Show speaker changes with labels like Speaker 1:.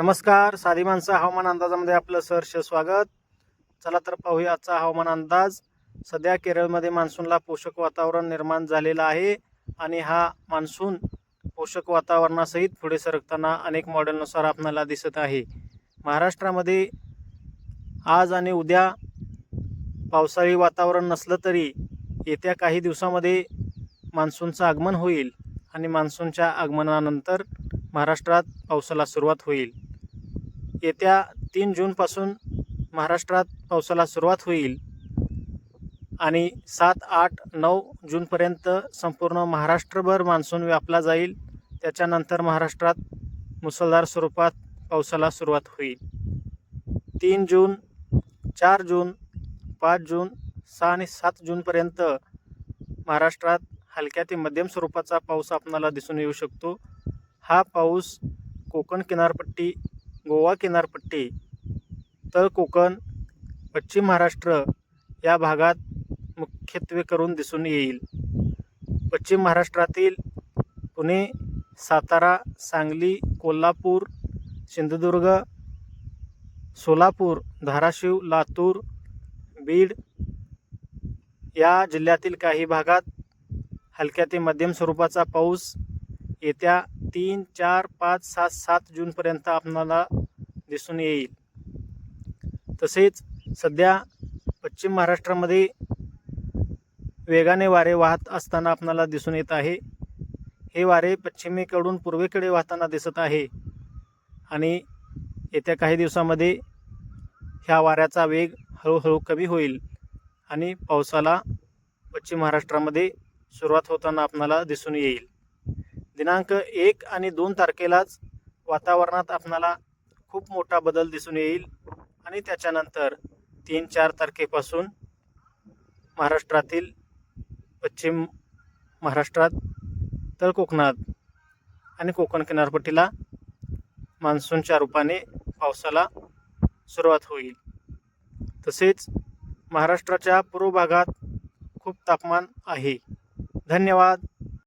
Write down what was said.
Speaker 1: नमस्कार साधी माणसं हवामान अंदाजामध्ये आपलं सहर्ष स्वागत. चला तर पाहूया आजचा हवामान अंदाज. सध्या केरळमध्ये मान्सूनला पोषक वातावरण निर्माण झालेलं आहे आणि हा मान्सून पोषक वातावरणासहित पुढे सरकताना अनेक मॉडेलनुसार आपणाला दिसत आहे. महाराष्ट्रामध्ये आज आणि उद्या पावसाळी वातावरण नसलं तरी येत्या काही दिवसामध्ये मान्सूनचं आगमन होईल आणि मान्सूनच्या आगमनानंतर महाराष्ट्रात पावसाला सुरुवात होईल. येत्या तीन जूनपासून महाराष्ट्रात पावसाला सुरुवात होईल आणि सात आठ नऊ जूनपर्यंत संपूर्ण महाराष्ट्रभर मान्सून व्यापला जाईल. त्याच्यानंतर महाराष्ट्रात मुसळधार स्वरूपात पावसाला सुरुवात होईल. तीन जून चार जून पाच जून सहा आणि सात जूनपर्यंत महाराष्ट्रात हलक्या ते मध्यम स्वरूपाचा पाऊस आपणाला दिसून येऊ शकतो. हा पाऊस कोकण किनारपट्टी गोवा किनारपट्टी तळ कोकण पश्चिम महाराष्ट्र या भागात मुख्यत्वे करून दिसून येईल. पश्चिम महाराष्ट्रातील पुणे सातारा सांगली कोल्हापूर सिंधुदुर्ग सोलापूर धाराशिव लातूर बीड या जिल्ह्यातील काही भागात हलक्या ते मध्यम स्वरूपाचा पाऊस येत्या तीन चार पाच सात सात जूनपर्यंत आपणाला दिसून येईल. तसेच सध्या पश्चिम महाराष्ट्रामध्ये वेगाने वारे वाहत असताना आपणाला दिसून येत आहे. हे वारे पश्चिमेकडून पूर्वेकडे वाहताना दिसत आहे आणि येत्या काही दिवसामध्ये ह्या वाऱ्याचा वेग हळूहळू कमी होईल आणि पावसाला पश्चिम महाराष्ट्रामध्ये सुरुवात होताना आपणाला दिसून येईल. दिनांक एक आणि दोन तारखेलाच वातावरणात आपणाला खूप मोठा बदल दिसून येईल. आणि त्याच्यानंतर तीन चार तारखेपासून महाराष्ट्रातील पश्चिम महाराष्ट्रात तर कोकणात आणि कोकण किनारपट्टीला मान्सूनच्या रूपाने पावसाला सुरुवात होईल. तसेच महाराष्ट्राच्या पूर्व भागात खूप तापमान आहे. धन्यवाद.